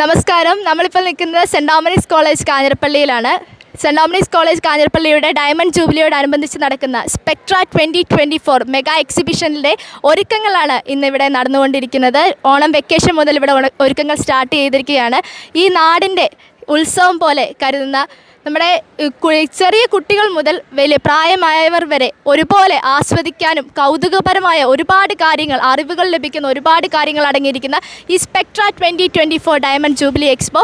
നമസ്കാരം. നമ്മളിപ്പോൾ നിൽക്കുന്നത് സെന്റ് ഡോമിനിക്സ് കോളേജ് കാഞ്ഞിരപ്പള്ളിയിലാണ്. സെന്റ് ഡോമിനിക്സ് കോളേജ് കാഞ്ഞിരപ്പള്ളിയുടെ ഡയമണ്ട് ജൂബിലിയോടനുബന്ധിച്ച് നടക്കുന്ന Spectra twenty twenty four mega എക്സിബിഷനിലെ ഒരുക്കങ്ങളാണ് ഇന്നിവിടെ നടന്നുകൊണ്ടിരിക്കുന്നത്. ഓണം വെക്കേഷൻ മുതൽ ഇവിടെ ഒരുക്കങ്ങൾ സ്റ്റാർട്ട് ചെയ്തിരിക്കുകയാണ്. ഈ നാടിന്റെ ഉത്സവം പോലെ കരുതുന്ന നമ്മുടെ ചെറിയ കുട്ടികൾ മുതൽ വലിയ പ്രായമായവർ വരെ ഒരുപോലെ ആസ്വദിക്കാനും കൗതുകപരമായ ഒരുപാട് കാര്യങ്ങൾ അറിവുകൾ ലഭിക്കുന്ന ഒരുപാട് കാര്യങ്ങൾ അടങ്ങിയിരിക്കുന്ന ഈ Spectra twenty twenty four diamond jubilee expo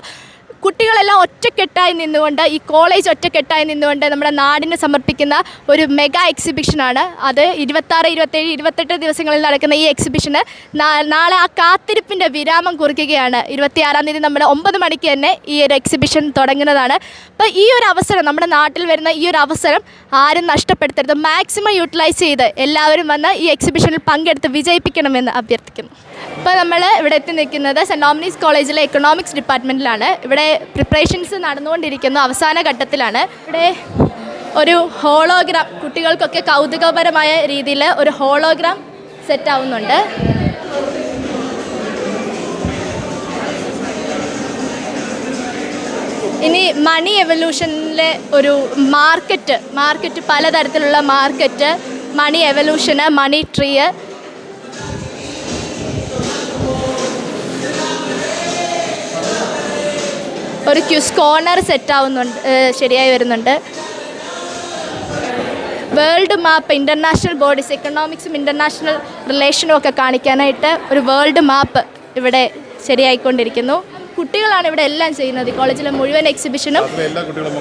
കുട്ടികളെല്ലാം ഒറ്റക്കെട്ടായി നിന്നുകൊണ്ട് ഈ കോളേജ് ഒറ്റക്കെട്ടായി നിന്നുകൊണ്ട് നമ്മുടെ നാടിന് സമർപ്പിക്കുന്ന ഒരു മെഗാ എക്സിബിഷനാണ്. അത് ഇരുപത്താറ് ഇരുപത്തേഴ് ഇരുപത്തെട്ട് ദിവസങ്ങളിൽ നടക്കുന്ന ഈ എക്സിബിഷന് നാളെ ആ കാത്തിരിപ്പിന്റെ വിരാമം കുറിക്കുകയാണ്. ഇരുപത്തിയാറാം തീയതി നമ്മുടെ ഒമ്പത് മണിക്ക് തന്നെ ഈ ഒരു എക്സിബിഷൻ തുടങ്ങുന്നതാണ്. അപ്പോൾ ഈ ഒരു അവസരം നമ്മുടെ നാട്ടിൽ വരുന്ന ഈ ഒരു അവസരം ആരും നഷ്ടപ്പെടുത്തരുത്. മാക്സിമം യൂട്ടിലൈസ് ചെയ്ത് എല്ലാവരും വന്ന് ഈ എക്സിബിഷനിൽ പങ്കെടുത്ത് വിജയിപ്പിക്കണമെന്ന് അഭ്യർത്ഥിക്കുന്നു. ഇപ്പോൾ നമ്മൾ ഇവിടെ എത്തി നിൽക്കുന്നത് സെന്റ് ഡോമിനിക്സ് കോളേജിലെ എക്കണോമിക്സ് ഡിപ്പാർട്ട്മെന്റിലാണ് ഇവിടെ പ്രിപ്പറേഷൻസ് നടന്നുകൊണ്ടിരിക്കുന്നു അവസാന ഘട്ടത്തിലാണ്. ഇവിടെ ഒരു ഹോളോഗ്രാം കുട്ടികൾക്കൊക്കെ കൗതുകപരമായ രീതിയിൽ ഒരു ഹോളോഗ്രാം സെറ്റ് ആവുന്നുണ്ട്. ഇനി മണി എവല്യൂഷനിലെ ഒരു മാർക്കറ്റ് മാർക്കറ്റ് പലതരത്തിലുള്ള മാർക്കറ്റ് മണി എവല്യൂഷന് മണി ട്രീ ഒരു ക്യൂസ് കോർണർ സെറ്റ് ആവുന്നുണ്ട് ശരിയായി വരുന്നുണ്ട്. വേൾഡ് മാപ്പ് ഇന്റർനാഷണൽ ബോഡീസ് എക്കണോമിക്സും ഇന്റർനാഷണൽ റിലേഷനും ഒക്കെ കാണിക്കാനായിട്ട് ഒരു വേൾഡ് മാപ്പ് ഇവിടെ ശരിയായിക്കൊണ്ടിരിക്കുന്നു. കുട്ടികളാണ് ഇവിടെ എല്ലാം ചെയ്യുന്നത് കോളേജിലെ മുഴുവൻ എക്സിബിഷനും. എല്ലാ കുട്ടികളും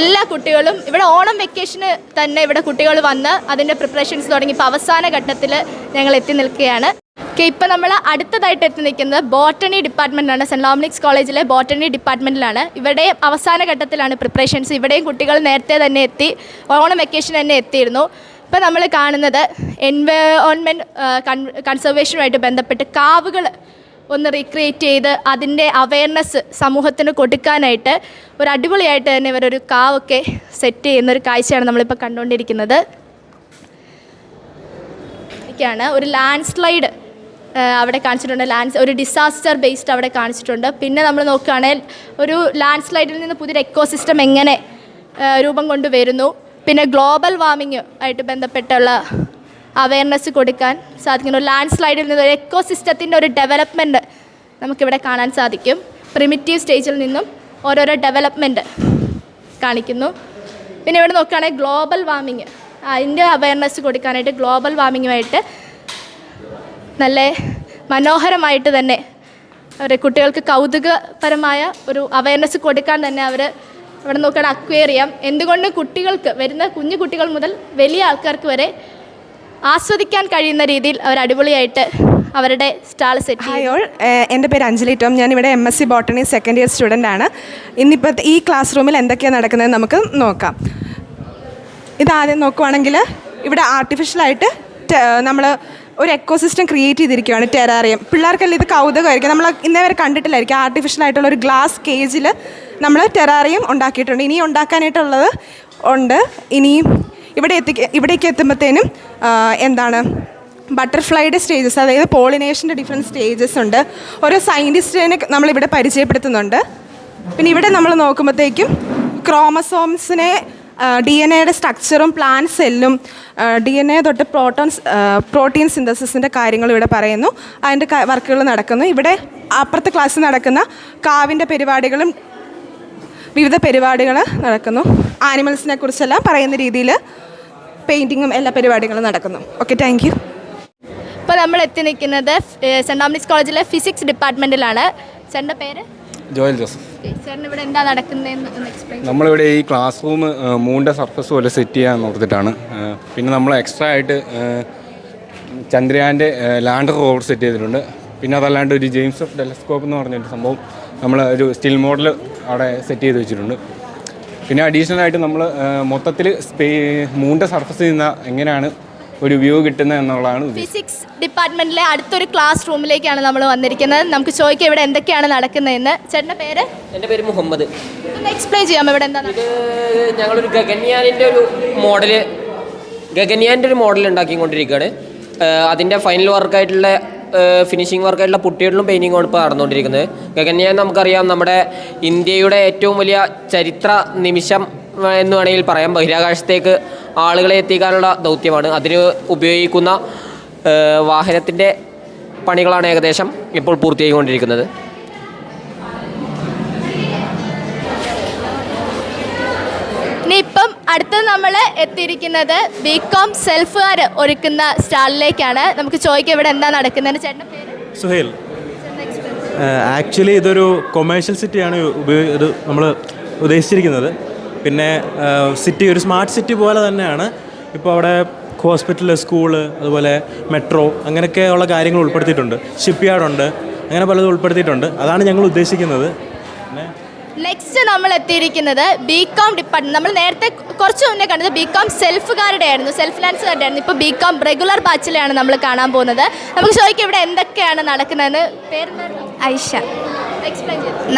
എല്ലാ കുട്ടികളും ഇവിടെ ഓണം വെക്കേഷന് തന്നെ ഇവിടെ കുട്ടികൾ വന്ന് അതിന്റെ പ്രിപ്പറേഷൻസ് തുടങ്ങി ഇപ്പോൾ അവസാന ഘട്ടത്തിൽ ഞങ്ങൾ എത്തി നിൽക്കുകയാണ്. ഓക്കെ ഇപ്പം നമ്മൾ അടുത്തതായിട്ട് എത്തി നിൽക്കുന്നത് ബോട്ടണി ഡിപ്പാർട്ട്മെന്റാണ് സെന്റ് ഡോമിനിക്സ് കോളേജിലെ ബോട്ടണി ഡിപ്പാർട്ട്മെന്റിലാണ് ഇവിടെ അവസാന ഘട്ടത്തിലാണ് പ്രിപ്പറേഷൻസ് ഇവിടെയും കുട്ടികൾ നേരത്തെ തന്നെ എത്തി ഓണം വെക്കേഷൻ തന്നെ എത്തിയിരുന്നു. ഇപ്പം നമ്മൾ കാണുന്നത് എൻവയോൺമെന്റ് കൺസർവേഷനുമായിട്ട് ബന്ധപ്പെട്ട് കാവുകൾ ഒന്ന് റീക്രിയേറ്റ് ചെയ്ത് അതിന്റെ അവയർനെസ് സമൂഹത്തിന് കൊടുക്കാനായിട്ട് ഒരു അടിപൊളിയായിട്ട് തന്നെ ഇവരൊരു കാവൊക്കെ സെറ്റ് ചെയ്യുന്ന ഒരു കാഴ്ചയാണ് നമ്മളിപ്പോൾ കണ്ടുകൊണ്ടിരിക്കുന്നത്. ഒരു ലാൻഡ് സ്ലൈഡ് അവിടെ കാണിച്ചിട്ടുണ്ട്. ലാൻഡ് ഒരു ഡിസാസ്റ്റർ ബേസ്ഡ് അവിടെ കാണിച്ചിട്ടുണ്ട്. പിന്നെ നമ്മൾ നോക്കുകയാണെങ്കിൽ ഒരു ലാൻഡ് സ്ലൈഡിൽ നിന്ന് പുതിയൊരു എക്കോസിസ്റ്റം എങ്ങനെ രൂപം കൊണ്ടുവരുന്നു. പിന്നെ ഗ്ലോബൽ വാർമിങ് ആയിട്ട് ബന്ധപ്പെട്ടുള്ള അവയർനെസ് കൊടുക്കാൻ സാധിക്കുന്നു. ലാൻഡ് സ്ലൈഡിൽ നിന്ന് ഒരു എക്കോസിസ്റ്റത്തിന്റെ ഒരു ഡെവലപ്മെന്റ് നമുക്കിവിടെ കാണാൻ സാധിക്കും. പ്രിമിറ്റീവ് സ്റ്റേജിൽ നിന്നും ഓരോരോ ഡെവലപ്മെന്റ് കാണിക്കുന്നു. പിന്നെ ഇവിടെ നോക്കുകയാണെങ്കിൽ ഗ്ലോബൽ വാർമിങ് അതിന്റെ അവയർനെസ് കൊടുക്കാനായിട്ട് ഗ്ലോബൽ വാർമിങ്ങുമായിട്ട് നല്ല മനോഹരമായിട്ട് തന്നെ അവരെ കുട്ടികൾക്ക് കൗതുകപരമായ ഒരു അവയർനെസ് കൊടുക്കാൻ തന്നെ അവർ ഇവിടെ നോക്കുകയാണ് അക്വേറിയം എന്തുകൊണ്ട് കുട്ടികൾക്ക് വരുന്ന കുഞ്ഞു കുട്ടികൾ മുതൽ വലിയ ആൾക്കാർക്ക് വരെ ആസ്വദിക്കാൻ കഴിയുന്ന രീതിയിൽ അവർ അടിപൊളിയായിട്ട് അവരുടെ സ്റ്റാൾ സെറ്റ് ഹായോൾ എന്റെ പേര് അഞ്ജലി ടോം. ഞാനിവിടെ M S C botany second year student ആണ്. ഇന്നിപ്പോൾ ഈ ക്ലാസ് റൂമിൽ എന്തൊക്കെയാണ് നടക്കുന്നത് നമുക്ക് നോക്കാം. ഇതാദ്യം നോക്കുവാണെങ്കിൽ ഇവിടെ ആർട്ടിഫിഷ്യലായിട്ട് നമ്മൾ ഒരു എക്കോസിസ്റ്റം ക്രിയേറ്റ് ചെയ്തിരിക്കുകയാണ് ടെറാറിയം പിള്ളേർക്കെല്ലാം ഇത് കൗതുകമായിരിക്കും. നമ്മൾ ഇന്നേ വരെ കണ്ടിട്ടില്ലായിരിക്കും. ആർട്ടിഫിഷ്യൽ ആയിട്ടുള്ള ഒരു ഗ്ലാസ് കേജിൽ നമ്മൾ ടെറാറിയം ഉണ്ടാക്കിയിട്ടുണ്ട്. ഇനി ഉണ്ടാക്കാനായിട്ടുള്ളത് ഉണ്ട്. ഇനിയും ഇവിടെ എത്തി ഇവിടേക്ക് എത്തുമ്പോഴത്തേനും എന്താണ് ബട്ടർഫ്ലൈയുടെ സ്റ്റേജസ് അതായത് പോളിനേഷന്റെ ഡിഫറെന്റ് സ്റ്റേജസ് ഉണ്ട്. ഓരോ സയന്റിസ്റ്റിനെ നമ്മളിവിടെ പരിചയപ്പെടുത്തുന്നുണ്ട്. പിന്നെ ഇവിടെ നമ്മൾ നോക്കുമ്പോഴത്തേക്കും ക്രോമസോംസിനെ ഡി എൻ എയുടെ സ്ട്രക്ചറും പ്ലാൻ സെല്ലും ഡി എൻ എ തൊട്ട് പ്രോട്ടോൺസ് പ്രോട്ടീൻ സിന്തസിസിന്റെ കാര്യങ്ങൾ ഇവിടെ പറയുന്നു. അതിന്റെ വർക്കുകൾ നടക്കുന്നു. ഇവിടെ അപ്പുറത്തെ ക്ലാസ്സിൽ നടക്കുന്ന കാവിന്റെ പരിപാടികളും വിവിധ പരിപാടികൾ നടക്കുന്നു. ആനിമൽസിനെ കുറിച്ചെല്ലാം പറയുന്ന രീതിയിൽ പെയിന്റിങ്ങും എല്ലാ പരിപാടികളും നടക്കുന്നു. ഓക്കെ താങ്ക് യു ഇപ്പോൾ നമ്മൾ എത്തി നിൽക്കുന്നത് സെന്റ് ഡോമിനിക്സ് കോളേജിലെ ഫിസിക്സ് ഡിപ്പാർട്ട്മെന്റിലാണ് സെന്റെ പേര്? Joel Joseph. ഇവിടെ എന്താ നമ്മളിവിടെ ഈ ക്ലാസ് റൂം മൂണിന്റെ സർഫസ് പോലെ സെറ്റ് ചെയ്യാൻ ഓർത്തിട്ടാണ്. പിന്നെ നമ്മൾ എക്സ്ട്രാ ആയിട്ട് ചന്ദ്രയാന്റെ ലാൻഡർ റോവർ സെറ്റ് ചെയ്തിട്ടുണ്ട്. പിന്നെ അതല്ലാണ്ട് ഒരു ജെയിംസ് ഓഫ് ടെലസ്കോപ്പ് എന്ന് പറഞ്ഞൊരു സംഭവം നമ്മൾ ഒരു സ്റ്റിൽ മോഡൽ അവിടെ സെറ്റ് ചെയ്ത് വെച്ചിട്ടുണ്ട്. പിന്നെ അഡീഷണൽ ആയിട്ട് നമ്മൾ മൊത്തത്തിൽ സ്പേ മൂണിന്റെ സർഫസ് ചെയ്യുന്ന എങ്ങനെയാണ് ഒരു വ്യൂ കിട്ടുന്നത് എന്നുള്ളതാണ് ഫിസിക്സ് ഡിപ്പാർട്ട്മെന്റിലെ അടുത്തൊരു ക്ലാസ് റൂമിലേക്കാണ് നമ്മൾ വന്നിരിക്കുന്നത്. നമുക്ക് ചോദിക്കാം ഇവിടെ എന്തൊക്കെയാണ് നടക്കുന്നതെന്ന്. ചേട്ടന്റെ പേര്? എന്റെ പേര് മുഹമ്മദ്. ഒന്ന് എക്സ്പ്ലെയിൻ ചെയ്യാം ഇവിടെ എന്താണ് ഇത് ഞങ്ങളൊരു ഗഗൻയാനിന്റെ ഒരു മോഡൽ ഗഗൻയാന്റെ ഒരു മോഡൽ ഉണ്ടാക്കിക്കൊണ്ടിരിക്കുകയാണ്. അതിന്റെ ഫൈനൽ വർക്കായിട്ടുള്ള ഫിനിഷിംഗ് വർക്കായിട്ടുള്ള പുട്ടികളിലും പെയിന്റിങ്ങുമാണ് ഇപ്പോൾ നടന്നുകൊണ്ടിരിക്കുന്നത്. ഗഗൻയാൻ നമുക്കറിയാം നമ്മുടെ ഇന്ത്യയുടെ ഏറ്റവും വലിയ ചരിത്ര നിമിഷം എന്ന് വേണമെങ്കിൽ പറയാം. ബഹിരാകാശത്തേക്ക് ആളുകളെ എത്തിക്കാനുള്ള ദൗത്യമാണ്. അതിന് ഉപയോഗിക്കുന്ന വാഹനത്തിന്റെ പണികളാണ് ഏകദേശം ഇപ്പോൾ പൂർത്തിയായിക്കൊണ്ടിരിക്കുന്നത്. ഇപ്പം അടുത്ത് നമ്മൾ എത്തിയിരിക്കുന്നത് ബി കോം സെൽഫുകാർ ഒരുക്കുന്ന സ്റ്റാളിലേക്കാണ്. നമുക്ക് ചോദിക്കാം ഇവിടെ എന്താ നടക്കുന്നത് ചേട്ടൻ സുഹേൽ. ആക്ച്വലി ഇതൊരു കൊമേഴ്ഷ്യൽ സിറ്റിയാണ് ഉപയോഗ ഇത് നമ്മൾ ഉദ്ദേശിച്ചിരിക്കുന്നത്. പിന്നെ സിറ്റി ഒരു സ്മാർട്ട് സിറ്റി പോലെ തന്നെയാണ്. ഇപ്പോൾ അവിടെ ഹോസ്പിറ്റൽ സ്കൂൾ അതുപോലെ മെട്രോ അങ്ങനെയൊക്കെ ഉള്ള കാര്യങ്ങൾ ഉൾപ്പെടുത്തിയിട്ടുണ്ട്. ഷിപ്പ് യാർഡുണ്ട് അങ്ങനെ പലതും ഉൾപ്പെടുത്തിയിട്ടുണ്ട്. അതാണ് ഞങ്ങൾ ഉദ്ദേശിക്കുന്നത്. പിന്നെ നെക്സ്റ്റ് നമ്മൾ എത്തിയിരിക്കുന്നത് ബി കോം ഡിപ്പാർട്ട്മെന്റ് നമ്മൾ നേരത്തെ കുറച്ച് മുന്നേ കണ്ടത് ബി കോം സെൽഫുകാരുടെ ആയിരുന്നു സെൽഫ് ഫിനാൻസുകാരുടെ ആയിരുന്നു. ഇപ്പോൾ ബി കോം റെഗുലർ ബാച്ചിലെയാണ് നമ്മൾ കാണാൻ പോകുന്നത്. നമുക്ക് ചോദിക്കാം ഇവിടെ എന്തൊക്കെയാണ് നടക്കുന്നതെന്ന്. പേര് ഐഷ.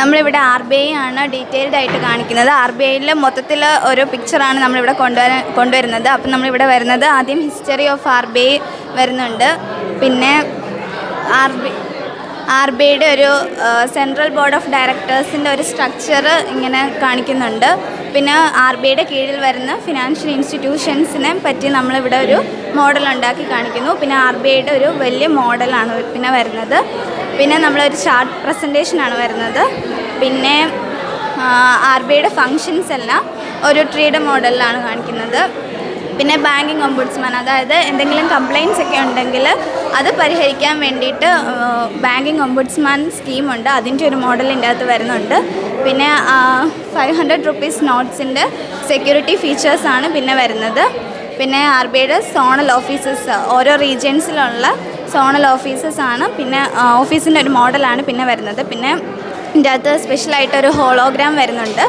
നമ്മളിവിടെ ആർ ബി ഐ ആണ് ഡീറ്റെയിൽഡ് ആയിട്ട് കാണിക്കുന്നത്. ആർ ബി ഐയിൽ മൊത്തത്തിൽ ഒരു പിക്ചറാണ് നമ്മളിവിടെ കൊണ്ടുവരാൻ കൊണ്ടുവരുന്നത്. അപ്പം നമ്മളിവിടെ വരുന്നത് ആദ്യം history of R B I വരുന്നുണ്ട്. പിന്നെ ആർ ബി ആർ ബി ഐയുടെ ഒരു സെൻട്രൽ ബോർഡ് ഓഫ് ഡയറക്ടേഴ്സിന്റെ ഒരു സ്ട്രക്ചർ ഇങ്ങനെ കാണിക്കുന്നുണ്ട്. പിന്നെ ആർ ബി ഐയുടെ കീഴിൽ വരുന്ന ഫിനാൻഷ്യൽ ഇൻസ്റ്റിറ്റ്യൂഷൻസിനെ പറ്റി നമ്മളിവിടെ ഒരു മോഡൽ ഉണ്ടാക്കി കാണിക്കുന്നു. പിന്നെ ആർ ബി ഐയുടെ ഒരു വലിയ മോഡലാണ് പിന്നെ വരുന്നത്. പിന്നെ നമ്മളൊരു ചാർട്ട് പ്രസന്റേഷനാണ് വരുന്നത്. പിന്നെ ആർ ബി ഐയുടെ ഫങ്ഷൻസ് എല്ലാം ഒരു ട്രീയുടെ മോഡലിലാണ് കാണിക്കുന്നത്. പിന്നെ ബാങ്കിങ് ഒംബുഡ്സ്മാൻ അതായത് എന്തെങ്കിലും കംപ്ലയിൻസ് ഒക്കെ ഉണ്ടെങ്കിൽ അത് പരിഹരിക്കാൻ വേണ്ടിയിട്ട് ബാങ്കിങ് ഒംബുഡ്സ്മാൻ സ്കീമുണ്ട് അതിന്റെ ഒരു മോഡലിന്റെ അകത്ത് വരുന്നുണ്ട്. പിന്നെ ഫൈവ് ഹൺഡ്രഡ് റുപ്പീസ് നോട്ട്സിന്റെ സെക്യൂരിറ്റി ഫീച്ചേഴ്സാണ് പിന്നെ വരുന്നത്. പിന്നെ ആർ ബി ഐയുടെ സോണൽ ഓഫീസസ് ഓരോ റീജിയൻസിലുള്ള സോണൽ ഓഫീസസ് ആണ്. പിന്നെ ഓഫീസിന്റെ ഒരു മോഡലാണ് പിന്നെ വരുന്നത്. പിന്നെ ഇതിന്റെ അകത്ത് സ്പെഷ്യലായിട്ടൊരു ഹോളോഗ്രാം വരുന്നുണ്ട്.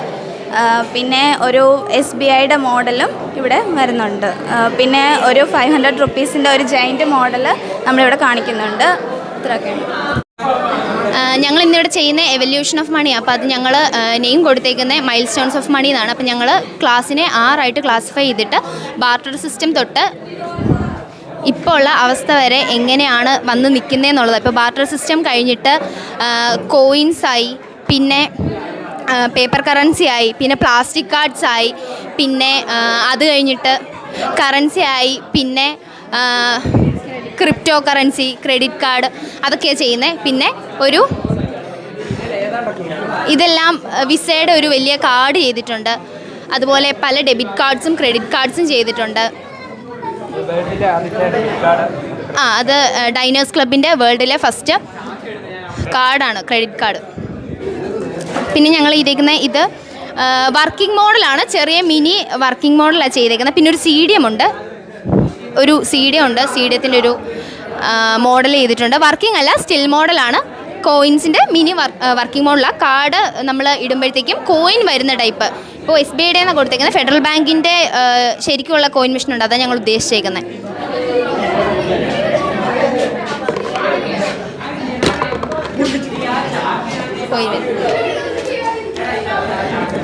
പിന്നെ ഒരു എസ് ബി ഐയുടെ മോഡലും ഇവിടെ വരുന്നുണ്ട്. പിന്നെ ഒരു ഫൈവ് ഹൺഡ്രഡ് റുപ്പീസിന്റെ ഒരു ജൈന്റ് മോഡൽ നമ്മളിവിടെ കാണിക്കുന്നുണ്ട്. ഇത്രയൊക്കെയാണ് ഞങ്ങൾ ഇന്നിവിടെ ചെയ്യുന്ന എവല്യൂഷൻ ഓഫ് മണി അപ്പോൾ അത് ഞങ്ങൾ നെയിം കൊടുത്തേക്കുന്ന മൈൽ സ്റ്റോൺസ് ഓഫ് മണി എന്നാണ് അപ്പോൾ ഞങ്ങൾ ക്ലാസ്സിനെ ആറായിട്ട് ക്ലാസിഫൈ ചെയ്തിട്ട് ബാർട്ടർ സിസ്റ്റം തൊട്ട് ഇപ്പോൾ ഉള്ള അവസ്ഥ വരെ എങ്ങനെയാണ് വന്ന് നിൽക്കുന്നതെന്നുള്ളത് ഇപ്പോൾ ബാർട്ടർ സിസ്റ്റം കഴിഞ്ഞിട്ട് കോയിൻസായി പിന്നെ പേപ്പർ കറൻസി ആയി പിന്നെ പ്ലാസ്റ്റിക് കാർഡ്സ് ആയി പിന്നെ അത് കഴിഞ്ഞിട്ട് കറൻസി ആയി പിന്നെ ക്രിപ്റ്റോ കറൻസി ക്രെഡിറ്റ് കാർഡ് അതൊക്കെയാണ് ചെയ്യുന്നത് പിന്നെ ഒരു ഇതെല്ലാം വിസയുടെ ഒരു വലിയ കാർഡ് ചെയ്തിട്ടുണ്ട്. അതുപോലെ പല ഡെബിറ്റ് കാർഡ്സും ക്രെഡിറ്റ് കാർഡ്സും ചെയ്തിട്ടുണ്ട്. ആ അത് ഡൈനേഴ്സ് ക്ലബിന്റെ വേൾഡിലെ ഫസ്റ്റ് കാർഡാണ് ക്രെഡിറ്റ് കാർഡ് പിന്നെ ഞങ്ങൾ ചെയ്തേക്കുന്ന ഇത് വർക്കിംഗ് മോഡലാണ് ചെറിയ മിനി വർക്കിംഗ് മോഡലാണ് ചെയ്തേക്കുന്നത് പിന്നെ ഒരു സി ഡി എം ഉണ്ട്. ഒരു സി ഡി ഉണ്ട്. സി ഡി എത്തിന്റെ ഒരു മോഡൽ ചെയ്തിട്ടുണ്ട്. വർക്കിംഗ് അല്ല സ്റ്റിൽ മോഡലാണ് കോയിൻസിന്റെ മിനി വർക്കിംഗ് മോഡലാണ് കാർഡ് നമ്മൾ ഇടുമ്പോഴത്തേക്കും കോയിൻ വരുന്ന ടൈപ്പ് ഇപ്പോൾ എസ് ബി ഐയുടെ ആണ് കൊടുത്തേക്കുന്നത് ഫെഡറൽ ബാങ്കിന്റെ ശരിക്കുമുള്ള കോയിൻ മിഷൻ ഉണ്ട്. അതാണ് ഞങ്ങൾ ഉദ്ദേശിച്ചേക്കുന്നത്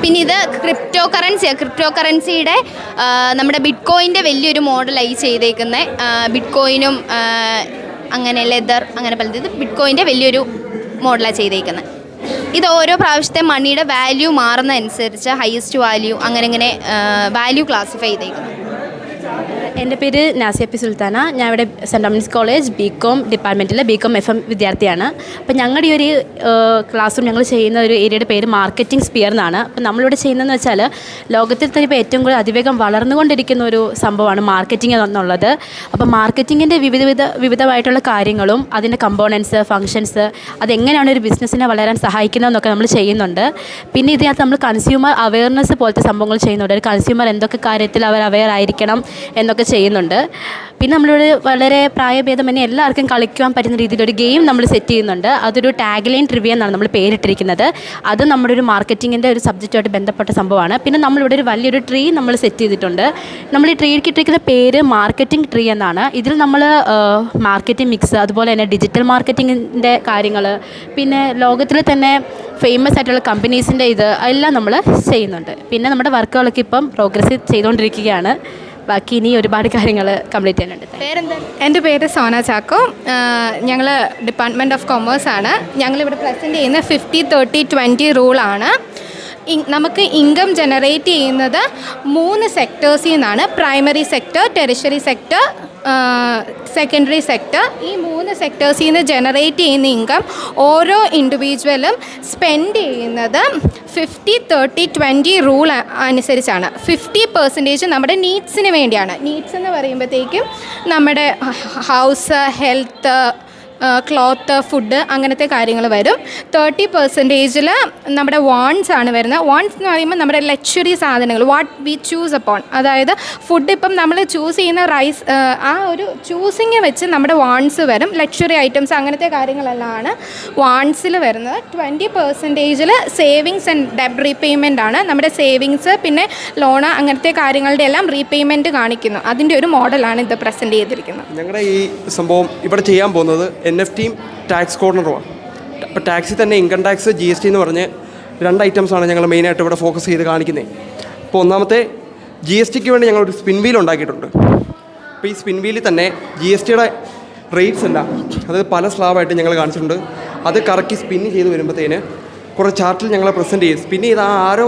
പിന്നെ ഇത് ക്രിപ്റ്റോ കറൻസി ക്രിപ്റ്റോ കറൻസിയുടെ നമ്മുടെ ബിറ്റ് കോയിന്റെ വലിയൊരു മോഡലായി ചെയ്തേക്കുന്നത് ബിറ്റ് കോയിനും അങ്ങനെ ലെതർ അങ്ങനെ പലത്. ഇത് ബിറ്റ്കോയിന്റെ വലിയൊരു മോഡലാണ് ചെയ്തേക്കുന്നത്. ഇത് ഓരോ പ്രാവശ്യത്തെ മണിയുടെ വാല്യൂ മാറുന്നതനുസരിച്ച് ഹയസ്റ്റ് വാല്യൂ അങ്ങനെ ഇങ്ങനെ വാല്യൂ ക്ലാസിഫൈ ചെയ്തേക്കുന്നത്. എന്റെ പേര് നാസിയ പി സുൽത്താന. ഞാൻ ഇവിടെ saint Dominic's college B com ഡിപ്പാർട്ട്മെന്റിലെ B com F M വിദ്യാർത്ഥിയാണ്. അപ്പോൾ ഞങ്ങളുടെ ഈ ഒരു ക്ലാസ് റൂം ഞങ്ങൾ ചെയ്യുന്ന ഒരു ഏരിയയുടെ പേര് മാർക്കറ്റിംഗ് സ്പിയർ എന്നാണ്. അപ്പോൾ നമ്മളിവിടെ ചെയ്യുന്നതെന്ന് വെച്ചാൽ ലോകത്തിൽ തന്നെ ഇപ്പോൾ ഏറ്റവും കൂടുതൽ അതിവേഗം വളർന്നുകൊണ്ടിരിക്കുന്ന ഒരു സംഭവമാണ് മാർക്കറ്റിംഗ് എന്നുള്ളത്. അപ്പോൾ മാർക്കറ്റിങ്ങിന്റെ വിവിധ വിധ വിവിധമായിട്ടുള്ള കാര്യങ്ങളും അതിന്റെ കമ്പോണൻസ് ഫങ്ഷൻസ് അതെങ്ങനെയാണ് ഒരു ബിസിനസ്സിനെ വളരാൻ സഹായിക്കുന്നതെന്നൊക്കെ നമ്മൾ ചെയ്യുന്നുണ്ട്. പിന്നെ ഇതിനകത്ത് നമ്മൾ കൺസ്യൂമർ അവയർനെസ് പോലത്തെ സംഭവങ്ങൾ ചെയ്യുന്നുണ്ട്. ഒരു കൺസ്യൂമർ എന്തൊക്കെ കാര്യത്തിൽ അവർ അവെയർ ആയിരിക്കണം എന്നൊക്കെ ചെയ്യുന്നുണ്ട്. പിന്നെ നമ്മളിവിടെ വളരെ പ്രായഭേദം പ്രായഭേദമന്യേ എല്ലാവർക്കും കളിക്കുവാൻ പറ്റുന്ന രീതിയിലൊരു ഗെയിം നമ്മൾ സെറ്റ് ചെയ്യുന്നുണ്ട്. അതൊരു ടാഗ് ലൈൻ ട്രിവ്യ എന്നാണ് നമ്മൾ പേരിട്ടിരിക്കുന്നത്. അത് നമ്മുടെ ഒരു മാർക്കറ്റിങ്ങിന്റെ ഒരു സബ്ജക്റ്റുമായിട്ട് ബന്ധപ്പെട്ട സംഭവമാണ്. പിന്നെ നമ്മളിവിടെ ഒരു വലിയൊരു ട്രീ നമ്മൾ സെറ്റ് ചെയ്തിട്ടുണ്ട്. നമ്മൾ ഈ ട്രീക്ക് ഇട്ടിരിക്കുന്ന പേര് മാർക്കറ്റിംഗ് ട്രീ എന്നാണ്. ഇതിൽ നമ്മൾ മാർക്കറ്റിംഗ് മിക്സ് അതുപോലെ തന്നെ ഡിജിറ്റൽ മാർക്കറ്റിങ്ങിന്റെ കാര്യങ്ങൾ പിന്നെ ലോകത്തിൽ തന്നെ ഫേമസ് ആയിട്ടുള്ള കമ്പനീസിന്റെ ഇത് എല്ലാം നമ്മൾ ചെയ്യുന്നുണ്ട്. പിന്നെ നമ്മുടെ വർക്കുകളൊക്കെ ഇപ്പം പ്രോഗ്രസ് ചെയ്തുകൊണ്ടിരിക്കുകയാണ് ബാക്കി ഇനി ഒരുപാട് കാര്യങ്ങൾ കംപ്ലീറ്റ് ചെയ്യാനുണ്ട്. പേരെന്താ? എന്റെ പേര് സോന ചാക്കോ. ഞങ്ങൾ ഡിപ്പാർട്ട്മെന്റ് ഓഫ് കൊമേഴ്സ് ആണ്. ഞങ്ങളിവിടെ പ്രസന്റ് ചെയ്യുന്ന ഫിഫ്റ്റി തേർട്ടി ട്വന്റി റൂളാണ് നമുക്ക് ഇൻകം ജനറേറ്റ് ചെയ്യുന്നത് മൂന്ന് സെക്ടേഴ്സിൽ നിന്നാണ്. Primary sector tertiary sector secondary sector ഈ മൂന്ന് സെക്ടേഴ്സിൽ നിന്ന് ജനറേറ്റ് ചെയ്യുന്ന ഇൻകം ഓരോ ഇൻഡിവിജ്വലും സ്പെൻഡ് ചെയ്യുന്നത് ഫിഫ്റ്റി തേർട്ടി ട്വന്റി റൂൾ അനുസരിച്ചാണ്. ഫിഫ്റ്റി പെർസെന്റേജ് നമ്മുടെ നീഡ്സിന് വേണ്ടിയാണ്. നീഡ്സ് എന്ന് പറയുമ്പോഴത്തേക്കും നമ്മുടെ ഹൗസ് ഹെൽത്ത് ക്ലോത്ത് ഫുഡ് അങ്ങനത്തെ കാര്യങ്ങൾ വരും. തേർട്ടി പെർസെന്റേജിൽ നമ്മുടെ വാൺസ് ആണ് വരുന്നത്. വാൺസ് എന്ന് പറയുമ്പോൾ നമ്മുടെ ലക്ഷറി സാധനങ്ങൾ വാട്ട് വി ചൂസ് അപ്പോൺ അതായത് ഫുഡ് ഇപ്പം നമ്മൾ ചൂസ് ചെയ്യുന്ന റൈസ് ആ ഒരു ചൂസിങ് വെച്ച് നമ്മുടെ വാൺസ് വരും. ലക്ഷറി ഐറ്റംസ് അങ്ങനത്തെ കാര്യങ്ങളെല്ലാം വാൺസിൽ വരുന്നത്. ട്വന്റി പെർസെന്റേജിൽ സേവിങ്സ് ആൻഡ് ഡെബ് റീപേയ്മെന്റ് ആണ്. നമ്മുടെ സേവിങ്സ് പിന്നെ ലോണ് അങ്ങനത്തെ കാര്യങ്ങളുടെ എല്ലാം റീപേയ്മെന്റ് കാണിക്കുന്നു. അതിന്റെ ഒരു മോഡലാണ് ഇത് പ്രസന്റ് ചെയ്തിരിക്കുന്നത്. ഞങ്ങളുടെ ഈ സംഭവം ഇവിടെ ചെയ്യാൻ പോകുന്നത് എൻ എഫ് ടിയും ടാക്സ് കോർണറുമാണ് അപ്പോൾ ടാക്സിൽ തന്നെ income tax G S T എന്ന് പറഞ്ഞ് രണ്ട് ഐറ്റംസാണ് ഞങ്ങൾ മെയിനായിട്ട് ഇവിടെ ഫോക്കസ് ചെയ്ത് കാണിക്കുന്നത് അപ്പോൾ ഒന്നാമത്തെ ജി എസ് ടിക്ക് വേണ്ടി ഞങ്ങളൊരു സ്പിൻ വീൽ ഉണ്ടാക്കിയിട്ടുണ്ട്. അപ്പോൾ ഈ സ്പിൻ വീലിൽ തന്നെ ജി എസ് ടിയുടെ റേറ്റ്സ് എല്ലാം അതായത് പല സ്ലാബായിട്ട് ഞങ്ങൾ കാണിച്ചിട്ടുണ്ട്. അത് കറക്കി സ്പിൻ ചെയ്ത് വരുമ്പോഴത്തേന് കുറേ ചാർട്ടിൽ ഞങ്ങൾ പ്രസന്റ് ചെയ്യും. സ്പിൻ ചെയ്ത് ആ ആരോ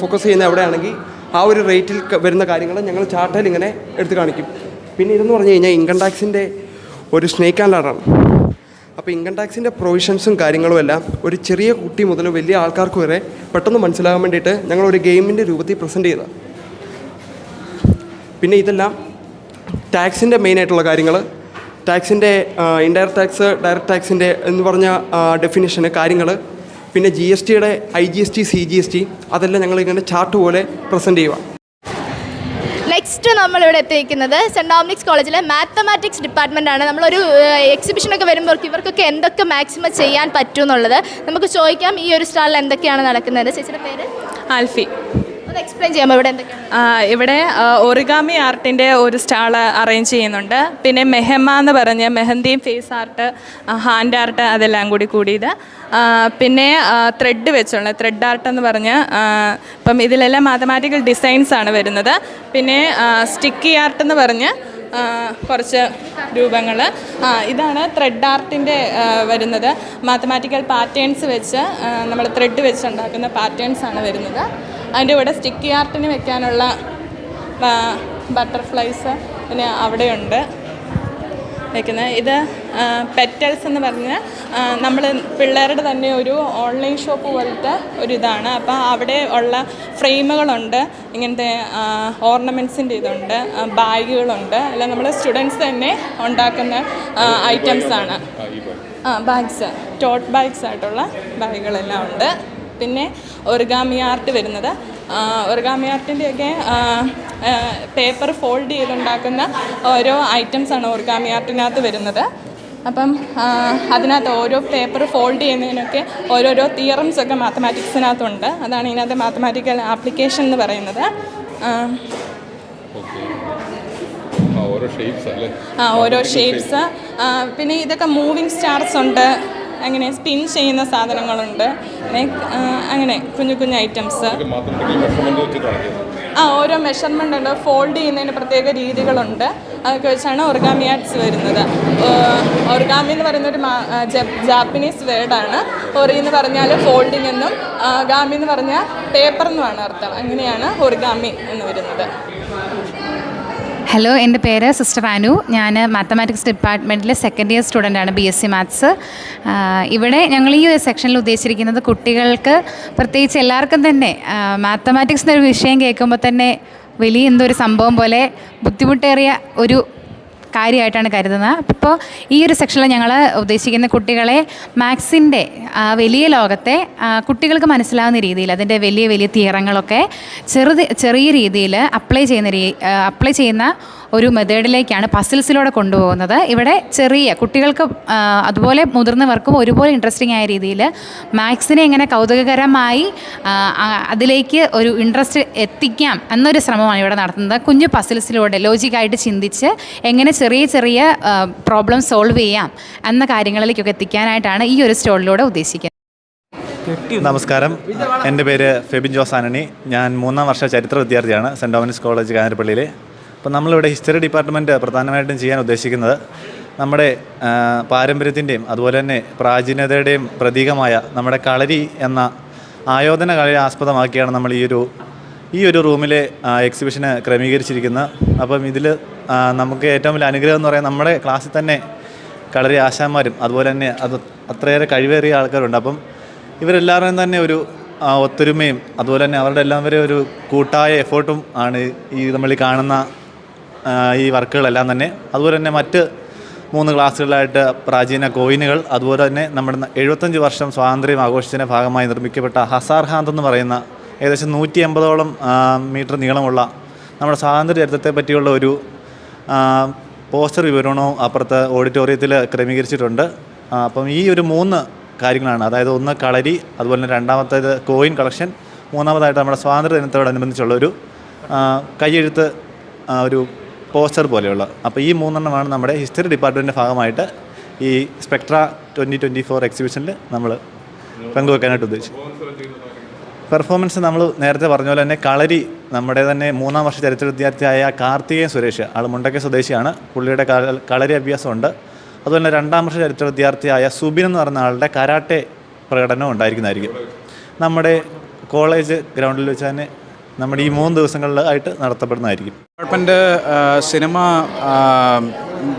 ഫോക്കസ് ചെയ്യുന്ന എവിടെയാണെങ്കിൽ ആ ഒരു റേറ്റിൽ വരുന്ന കാര്യങ്ങൾ ഞങ്ങൾ ചാർട്ടിൽ ഇങ്ങനെ എടുത്ത് കാണിക്കും. പിന്നെ ഇതെന്ന് പറഞ്ഞു കഴിഞ്ഞാൽ ഇൻകം ടാക്സിന്റെ ഒരു സ്നേക്ക് ആൻഡ് ലാഡറാണ് അപ്പോൾ ഇൻകം ടാക്സിന്റെ പ്രൊവിഷൻസും കാര്യങ്ങളും എല്ലാം ഒരു ചെറിയ കുട്ടി മുതൽ വലിയ ആൾക്കാർക്ക് വരെ പെട്ടെന്ന് മനസ്സിലാകാൻ വേണ്ടിയിട്ട് ഞങ്ങൾ ഒരു ഗെയിമിന്റെ രൂപത്തിൽ പ്രസന്റ് ചെയ്ത. പിന്നെ ഇതെല്ലാം ടാക്സിന്റെ മെയിനായിട്ടുള്ള കാര്യങ്ങൾ ടാക്സിന്റെ ഇൻഡയറക്ട് ടാക്സ് ഡയറക്റ്റ് ടാക്സിന്റെ എന്ന് പറഞ്ഞ ഡെഫിനിഷന് കാര്യങ്ങൾ പിന്നെ ജി എസ് ടിയുടെ I G S T C G S T അതെല്ലാം ഞങ്ങൾ ഇങ്ങനെ ചാർട്ട് പോലെ പ്രസന്റ് ചെയ്യുക നെക്സ്റ്റ് നമ്മളിവിടെ എത്തിയിരിക്കുന്നത് സെന്റ് ഡോമിനിക്സ് കോളേജിലെ മാത്തമാറ്റിക്സ് ഡിപ്പാർട്ട്മെന്റ് ആണ്. നമ്മളൊരു എക്സിബിഷനൊക്കെ വരുമ്പോൾ ഇവർക്കൊക്കെ എന്തൊക്കെ മാക്സിമം ചെയ്യാൻ പറ്റും എന്നുള്ളത് നമുക്ക് ചോദിക്കാം. ഈ ഒരു സ്റ്റാളിൽ എന്തൊക്കെയാണ് നടക്കുന്നത്? ചേച്ചിയുടെ പേര്? ആൽഫി. എക്സ്പ്ലെയിൻ ഇവിടെ ഇവിടെ ഒറിഗാമി ആർട്ടിന്റെ ഒരു സ്റ്റാൾ അറേഞ്ച് ചെയ്യുന്നുണ്ട്. പിന്നെ മെഹമ്മ എന്ന് പറഞ്ഞ് മെഹന്തിയും ഫേസ് ആർട്ട് ഹാൻഡ് ആർട്ട് അതെല്ലാം കൂടി കൂടിയത്. പിന്നെ ത്രെഡ് വെച്ചുള്ള ത്രെഡ് ആർട്ട് എന്ന് പറഞ്ഞ് ഇപ്പം ഇതിലെല്ലാം മാത്തമാറ്റിക്കൽ ഡിസൈൻസ് ആണ് വരുന്നത്. പിന്നെ സ്റ്റിക്കി ആർട്ട് എന്ന് പറഞ്ഞ് കുറച്ച് രൂപങ്ങൾ. ആ ഇതാണ് ത്രെഡ് ആർട്ടിന്റെ വരുന്നത്. മാത്തമാറ്റിക്കൽ പാറ്റേൺസ് വെച്ച് നമ്മൾ ത്രെഡ് വെച്ച് ഉണ്ടാക്കുന്ന പാറ്റേൺസ് ആണ് വരുന്നത്. അതിന്റെ കൂടെ സ്റ്റിക്കി ആർട്ടിന് വെക്കാനുള്ള ബട്ടർഫ്ലൈസ് പിന്നെ അവിടെയുണ്ട്. വെക്കുന്നത് ഇത് പെറ്റൽസ് എന്ന് പറഞ്ഞ് നമ്മൾ പിള്ളേരുടെ തന്നെ ഒരു ഓൺലൈൻ ഷോപ്പ് പോലത്തെ ഒരു ഇതാണ്. അപ്പോൾ അവിടെ ഉള്ള ഫ്രെയിമുകളുണ്ട്. ഇങ്ങനത്തെ ഓർണമെന്റ്സിന്റെ ഇതുണ്ട്. ബാഗുകളുണ്ട്. എല്ലാം നമ്മൾ സ്റ്റുഡൻസ് തന്നെ ഉണ്ടാക്കുന്ന ഐറ്റംസാണ് ആ ബാഗ്സ് ടോട്ട് ബാഗ്സ് ആയിട്ടുള്ള ബാഗുകളെല്ലാം ഉണ്ട്. പിന്നെ ഒറിഗാമി ആർട്ട് വരുന്നത്. ഒറിഗാമി ആർട്ടിന്റെയൊക്കെ പേപ്പർ ഫോൾഡ് ചെയ്തുണ്ടാക്കുന്ന ഓരോ ഐറ്റംസാണ് ഒറിഗാമി ആർട്ടിനകത്ത് വരുന്നത്. അപ്പം അതിനകത്ത് ഓരോ പേപ്പർ ഫോൾഡ് ചെയ്യുന്നതിനൊക്കെ ഓരോരോ തിയറംസ് ഒക്കെ മാത്തമാറ്റിക്സിനകത്തുണ്ട്. അതാണ് ഇതിനകത്ത് മാത്തമാറ്റിക്കൽ ആപ്ലിക്കേഷൻ എന്ന് പറയുന്നത്. ആ, ഓരോ ഷേപ്സ് ആ ഓരോ ഷേപ്സ്. പിന്നെ ഇതൊക്കെ മൂവിങ് സ്റ്റാർസ് ഉണ്ട്. അങ്ങനെ സ്പിൻ ചെയ്യുന്ന സാധനങ്ങളുണ്ട്. അങ്ങനെ കുഞ്ഞു കുഞ്ഞു ഐറ്റംസ് ആ ഓരോ മെഷർമെന്റ് ഉണ്ട്. ഫോൾഡ് ചെയ്യുന്നതിന് പ്രത്യേക രീതികളുണ്ട്. അതൊക്കെ വെച്ചാണ് ഒർഗാമി ആർട്സ് വരുന്നത്. ഒർഗാമി എന്ന് പറയുന്ന ഒരു ജാപ്പനീസ് വേർഡാണ് ഒറി എന്ന് പറഞ്ഞാൽ ഫോൾഡിംഗ് എന്നും ഗാമി എന്ന് പറഞ്ഞാൽ പേപ്പർ എന്നുമാണ് അർത്ഥം. അങ്ങനെയാണ് ഒർഗാമി എന്ന് വരുന്നത്. ഹലോ എന്റെ പേര് സിസ്റ്റർ അനു. ഞാൻ മാത്തമാറ്റിക്സ് ഡിപ്പാർട്ട്മെന്റിലെ സെക്കൻഡ് ഇയർ സ്റ്റുഡന്റ് ആണ് ബി എസ് സി മാത്സ് ഇവിടെ ഞങ്ങൾ ഈ ഒരു സെക്ഷനിൽ ഉദ്ദേശിച്ചിരിക്കുന്നത് കുട്ടികൾക്ക് പ്രത്യേകിച്ച് എല്ലാവർക്കും തന്നെ മാത്തമാറ്റിക്സ് എന്നൊരു വിഷയം കേൾക്കുമ്പോൾ തന്നെ വലിയ എന്തൊരു സംഭവം പോലെ ബുദ്ധിമുട്ടേറിയ ഒരു കാര്യമായിട്ടാണ് കരുതുന്നത്. അപ്പോൾ ഈ ഒരു സെക്ഷനിൽ ഞങ്ങൾ ഉദ്ദേശിക്കുന്ന കുട്ടികളെ മാത്സിന്റെ വലിയ ലോകത്തെ കുട്ടികൾക്ക് മനസ്സിലാവുന്ന രീതിയിൽ അതിന്റെ വലിയ വലിയ തിയറങ്ങളൊക്കെ ചെറുത് ചെറിയ രീതിയിൽ അപ്ലൈ ചെയ്യുന്ന അപ്ലൈ ചെയ്യുന്ന ഒരു മെത്തേഡിലേക്കാണ് പസിൽസിലൂടെ കൊണ്ടുപോകുന്നത്. ഇവിടെ ചെറിയ കുട്ടികൾക്ക് അതുപോലെ മുതിർന്നവർക്കും ഒരുപോലെ ഇൻട്രസ്റ്റിംഗ് ആയ രീതിയിൽ മാത്സിനെ എങ്ങനെ കൗതുകകരമായി അതിലേക്ക് ഒരു ഇൻട്രസ്റ്റ് എത്തിക്കാം എന്നൊരു ശ്രമമാണ് ഇവിടെ നടത്തുന്നത്. കുഞ്ഞു പസിൽസിലൂടെ ലോജിക്കായിട്ട് ചിന്തിച്ച് എങ്ങനെ ചെറിയ ചെറിയ പ്രോബ്ലം സോൾവ് ചെയ്യാം എന്ന കാര്യങ്ങളിലേക്കൊക്കെ എത്തിക്കാനായിട്ടാണ് ഈ ഒരു സ്റ്റോളിലൂടെ ഉദ്ദേശിക്കുന്നത്. നമസ്കാരം. എന്റെ പേര് ഫെബിൻ ജോസ് ആനണി. ഞാൻ മൂന്നാം വർഷ ചരിത്ര വിദ്യാർത്ഥിയാണ് സെന്റ് ഡോമിനിസ് കോളേജ് കാഞ്ഞിരപ്പള്ളിയിൽ അപ്പോൾ നമ്മളിവിടെ ഹിസ്റ്ററി ഡിപ്പാർട്ട്മെന്റ് പ്രധാനമായിട്ടും ചെയ്യാൻ ഉദ്ദേശിക്കുന്നത് നമ്മുടെ പാരമ്പര്യത്തിന്റെയും അതുപോലെ തന്നെ പ്രാചീനതയുടെയും പ്രതീകമായ നമ്മുടെ കളരി എന്ന ആയോധന കളി ആസ്പദമാക്കിയാണ് നമ്മൾ ഈ ഒരു ഈ ഒരു റൂമിലെ എക്സിബിഷന് ക്രമീകരിച്ചിരിക്കുന്നത്. അപ്പം ഇതിൽ നമുക്ക് ഏറ്റവും വലിയ അനുഗ്രഹം എന്ന് പറയാൻ നമ്മുടെ ക്ലാസ്സിൽ തന്നെ കളരി ആശാന്മാരും അതുപോലെ തന്നെ അത് അത്രയേറെ കഴിവേറിയ ആൾക്കാരുണ്ട്. അപ്പം ഇവരെല്ലാവരും തന്നെ ഒരു ഒത്തൊരുമയും അതുപോലെ തന്നെ അവരുടെ എല്ലാവരും ഒരു കൂട്ടായ എഫേർട്ടും ആണ് ഈ നമ്മൾ കാണുന്ന ഈ വർക്കുകളെല്ലാം തന്നെ. അതുപോലെ തന്നെ മറ്റ് മൂന്ന് ക്ലാസ്സുകളിലായിട്ട് പ്രാചീന കോയിനുകൾ അതുപോലെ തന്നെ നമ്മുടെ എഴുപത്തഞ്ച് വർഷം സ്വാതന്ത്ര്യം ആഘോഷത്തിന്റെ ഭാഗമായി നിർമ്മിക്കപ്പെട്ട ഹസാർഹാന്ത് എന്ന് പറയുന്ന ഏകദേശം നൂറ്റി എൺപതോളം മീറ്റർ നീളമുള്ള നമ്മുടെ സ്വാതന്ത്ര്യ ചരിത്രത്തെ പറ്റിയുള്ള ഒരു പോസ്റ്റർ വിവരണവും അപ്പുറത്ത് ഓഡിറ്റോറിയത്തിൽ ക്രമീകരിച്ചിട്ടുണ്ട്. അപ്പം ഈ ഒരു മൂന്ന് കാര്യങ്ങളാണ്. അതായത് ഒന്ന് കളരി അതുപോലെ തന്നെ രണ്ടാമത്തേത് കോയിൻ കളക്ഷൻ മൂന്നാമതായിട്ട് നമ്മുടെ സ്വാതന്ത്ര്യ ദിനത്തോടനുബന്ധിച്ചുള്ള ഒരു കൈയെഴുത്ത് ഒരു പോസ്റ്റർ പോലെയുള്ള. അപ്പോൾ ഈ മൂന്നെണ്ണമാണ് നമ്മുടെ ഹിസ്റ്ററി ഡിപ്പാർട്ട്മെന്റിന്റെ ഭാഗമായിട്ട് ഈ സ്പെക്ട്ര ട്വന്റി ട്വന്റി ഫോർ എക്സിബിഷനിൽ നമ്മൾ പങ്കുവെക്കാനായിട്ട് ഉദ്ദേശിച്ചു പെർഫോമൻസ് നമ്മൾ നേരത്തെ പറഞ്ഞ പോലെ തന്നെ കളരി നമ്മുടെ തന്നെ മൂന്നാം വർഷ ചരിത്ര വിദ്യാർത്ഥിയായ കാർത്തികേയൻ സുരേഷ് ആൾ മുണ്ടക്കൈ സ്വദേശിയാണ്. പുള്ളിയുടെ കളരി അഭ്യാസമുണ്ട്. അതുപോലെ തന്നെ രണ്ടാം വർഷ ചരിത്ര വിദ്യാർത്ഥിയായ സുബിൻ എന്ന് പറഞ്ഞ ആളുടെ കരാട്ടെ പ്രകടനം ഉണ്ടായിരിക്കുന്നതായിരിക്കും. നമ്മുടെ കോളേജ് ഗ്രൗണ്ടിൽ വെച്ച് തന്നെ നമ്മുടെ ഈ മൂന്ന് ദിവസങ്ങളിലായിട്ട് നടത്തപ്പെടുന്നതായിരിക്കും. ഡിപ്പാർട്ട്മെന്റ് സിനിമ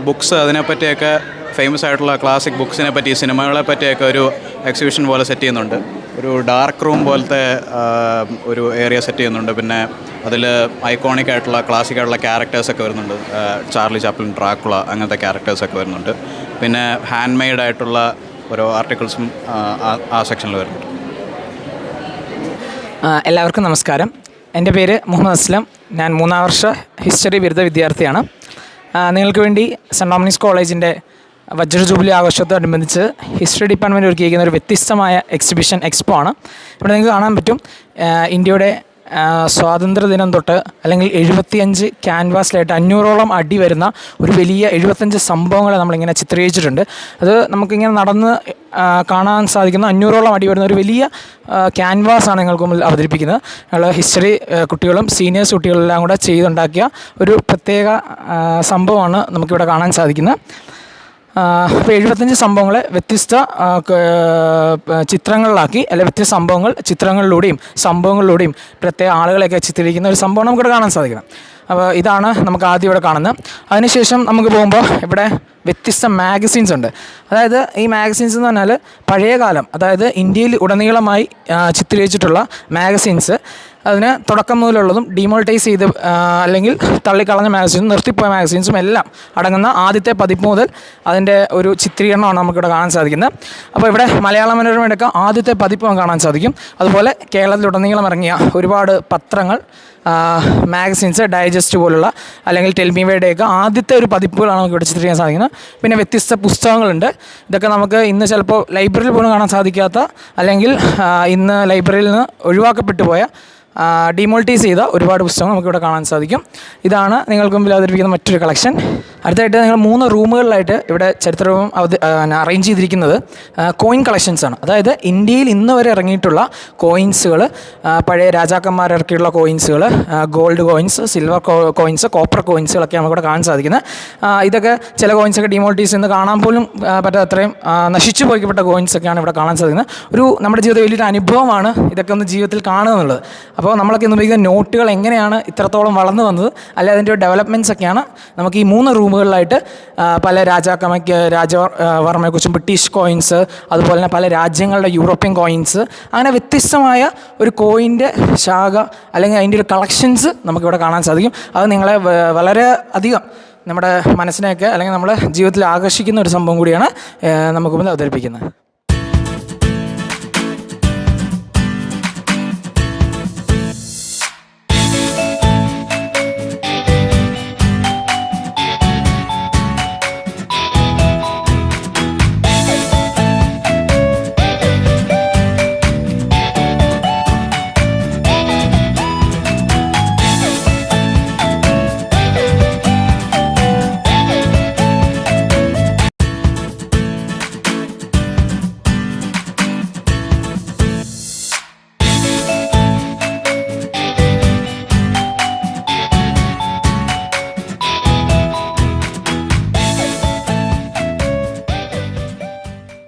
ബുക്സ് അതിനെപ്പറ്റിയൊക്കെ ഫേമസ് ആയിട്ടുള്ള ക്ലാസിക് ബുക്സിനെ പറ്റി സിനിമകളെ പറ്റിയൊക്കെ ഒരു എക്സിബിഷൻ പോലെ സെറ്റ് ചെയ്യുന്നുണ്ട്. ഒരു ഡാർക്ക് റൂം പോലത്തെ ഒരു ഏരിയ സെറ്റ് ചെയ്യുന്നുണ്ട്. പിന്നെ അതിൽ ഐക്കോണിക് ആയിട്ടുള്ള ക്ലാസിക് ആയിട്ടുള്ള ക്യാരക്ടേഴ്സൊക്കെ വരുന്നുണ്ട്. ചാർലി ചാപ്ലിൻ ഡ്രാക്കുള അങ്ങനത്തെ ക്യാരക്ടേഴ്സൊക്കെ വരുന്നുണ്ട്. പിന്നെ ഹാൻഡ് മെയ്ഡ് ആയിട്ടുള്ള ഓരോ ആർട്ടിക്കിൾസും ആ- ആ സെക്ഷനിൽ വരുന്നുണ്ട്. എല്ലാവർക്കും നമസ്കാരം. എന്റെ പേര് മുഹമ്മദ് അസ്ലം. ഞാൻ മൂന്നാം വർഷ ഹിസ്റ്ററി ബിരുദ വിദ്യാർത്ഥിയാണ്. നിങ്ങൾക്ക് വേണ്ടി സെന്റ് ഡോമിനിക്സ് കോളേജിന്റെ വജ്ര ജൂബിലി ആഘോഷത്തോടനുബന്ധിച്ച് ഹിസ്റ്ററി ഡിപ്പാർട്ട്മെന്റ് ഒരുക്കിയിരിക്കുന്ന ഒരു വ്യത്യസ്തമായ എക്സിബിഷൻ എക്സ്പോ ആണ്. ഇവിടെ നിങ്ങൾക്ക് കാണാൻ പറ്റും ഇന്ത്യയുടെ ആ, സ്വാതന്ത്ര്യ ദിനം തൊട്ട് അല്ലെങ്കിൽ എഴുപത്തിയഞ്ച് ക്യാൻവാസിലായിട്ട് അഞ്ഞൂറോളം അടി വരുന്ന ഒരു വലിയ എഴുപത്തഞ്ച് സംഭവങ്ങളെ നമ്മളിങ്ങനെ ചിത്രീകരിച്ചിട്ടുണ്ട്. അത് നമുക്കിങ്ങനെ നടന്ന് കാണാൻ സാധിക്കുന്ന അഞ്ഞൂറോളം അടി വരുന്ന ഒരു വലിയ ക്യാൻവാസാണ് നിങ്ങൾക്ക് മുമ്പിൽ അവതരിപ്പിക്കുന്നത്. ഞങ്ങൾ ഹിസ്റ്ററി കുട്ടികളും സീനിയേഴ്സ് കുട്ടികളെല്ലാം കൂടെ ചെയ്തുണ്ടാക്കിയ ഒരു പ്രത്യേക സംഭവമാണ് നമുക്കിവിടെ കാണാൻ സാധിക്കുന്നത്. അപ്പോൾ എഴുപത്തഞ്ച് സംഭവങ്ങളെ വ്യത്യസ്ത ചിത്രങ്ങളിലാക്കി അല്ലെ വ്യത്യസ്ത സംഭവങ്ങൾ ചിത്രങ്ങളിലൂടെയും സംഭവങ്ങളിലൂടെയും പ്രത്യേക ആളുകളെയൊക്കെ ചിത്രീകരിക്കുന്ന ഒരു സംഭവം നമുക്കിവിടെ കാണാൻ സാധിക്കണം. അപ്പോൾ ഇതാണ് നമുക്ക് ആദ്യം ഇവിടെ കാണുന്നത്. അതിനുശേഷം നമുക്ക് പോകുമ്പോൾ ഇവിടെ വ്യത്യസ്ത മാഗസീൻസ് ഉണ്ട്. അതായത് ഈ മാഗസീൻസ് എന്ന് പറഞ്ഞാൽ പഴയ കാലം അതായത് ഇന്ത്യയിൽ ഉടനീളമായി ചിത്രീകരിച്ചിട്ടുള്ള മാഗസീൻസ് അതിന് തുടക്കം മുതലുള്ളതും ഡിമോണിറ്റൈസ് ചെയ്ത് അല്ലെങ്കിൽ തള്ളിക്കളഞ്ഞ മാഗസീൻസും നിർത്തിപ്പോയ മാഗസീൻസും എല്ലാം അടങ്ങുന്ന ആദ്യത്തെ പതിപ്പ് മുതൽ അതിന്റെ ഒരു ചിത്രീകരണമാണ് നമുക്കിവിടെ കാണാൻ സാധിക്കുന്നത്. അപ്പോൾ ഇവിടെ മലയാള മനോരമയുടെ ആദ്യത്തെ പതിപ്പ് കാണാൻ സാധിക്കും. അതുപോലെ കേരളത്തിലുടനീളം ഇറങ്ങിയ ഒരുപാട് പത്രങ്ങൾ മാഗസീൻസ് ഡൈജസ്റ്റ് പോലുള്ള അല്ലെങ്കിൽ ടെൽമിവയുടെയൊക്കെ ആദ്യത്തെ ഒരു പതിപ്പുകളാണ് നമുക്ക് ഇവിടെ ചിത്രീകരിക്കാൻ സാധിക്കുന്നത്. പിന്നെ വ്യത്യസ്ത പുസ്തകങ്ങളുണ്ട്. ഇതൊക്കെ നമുക്ക് ഇന്ന് ചിലപ്പോൾ ലൈബ്രറിയിൽ പോലും കാണാൻ സാധിക്കാത്ത അല്ലെങ്കിൽ ഇന്ന് ലൈബ്രറിയിൽ നിന്ന് ഒഴിവാക്കപ്പെട്ടു പോയ ഡിമോൾട്ടൈസ് ചെയ്ത ഒരുപാട് പുസ്തകങ്ങൾ നമുക്കിവിടെ കാണാൻ സാധിക്കും. ഇതാണ് നിങ്ങൾക്ക് മുമ്പിൽ അവതരിപ്പിക്കുന്ന മറ്റൊരു കളക്ഷൻ അടുത്തായിട്ട് നിങ്ങൾ മൂന്ന് റൂമുകളിലായിട്ട് ഇവിടെ ചരിത്രവും അറേഞ്ച് ചെയ്തിരിക്കുന്നത് കോയിൻ കളക്ഷൻസ് ആണ്. അതായത് ഇന്ത്യയിൽ ഇന്ന് വരെ ഇറങ്ങിയിട്ടുള്ള കോയിൻസുകൾ പഴയ രാജാക്കന്മാർ ഇറക്കിയിട്ടുള്ള കോയിൻസുകൾ gold coins silver coins copper കോയിൻസുകളൊക്കെ നമുക്കിവിടെ കാണാൻ സാധിക്കുന്നത്. ഇതൊക്കെ ചില കോയിൻസൊക്കെ ഡിമോൾട്ടൈസ് എന്ന് കാണാൻ പോലും പറ്റാത്ത അത്രയും നശിച്ചു പോയിക്കപ്പെട്ട കോയിൻസൊക്കെയാണ് ഇവിടെ കാണാൻ സാധിക്കുന്നത്. ഒരു നമ്മുടെ ജീവിതത്തിൽ വലിയൊരു അനുഭവമാണ് ഇതൊക്കെ ഒന്ന് ജീവിതത്തിൽ കാണുക എന്നുള്ളത്. അപ്പോൾ നമ്മളൊക്കെ ഇന്ന് ഉപയോഗിക്കുന്ന നോട്ടുകൾ എങ്ങനെയാണ് ഇത്രത്തോളം വളർന്നു വന്നത്? അല്ലെ അതിന്റെ ഡെവലപ്മെന്റ്സ് ഒക്കെയാണ്. നമുക്ക് ഈ മൂന്ന് റൂമുകളിലായിട്ട് പല രാജാക്കമയ്ക്ക് രാജവർമ്മയെക്കുറിച്ചും ബ്രിട്ടീഷ് കോയിൻസ് അതുപോലെ തന്നെ പല രാജ്യങ്ങളുടെ യൂറോപ്യൻ കോയിൻസ് അങ്ങനെ വ്യത്യസ്തമായ ഒരു കോയിന്റെ ശാഖ അല്ലെങ്കിൽ അതിന്റെ ഒരു കളക്ഷൻസ് നമുക്കിവിടെ കാണാൻ സാധിക്കും. അത് നിങ്ങളെ വളരെ അധികം നമ്മുടെ മനസ്സിനെയൊക്കെ അല്ലെങ്കിൽ നമ്മളെ ജീവിതത്തിൽ ആകർഷിക്കുന്ന ഒരു സംഭവം കൂടിയാണ് നമുക്ക് മുന്നിൽ അവതരിപ്പിക്കുന്നത്.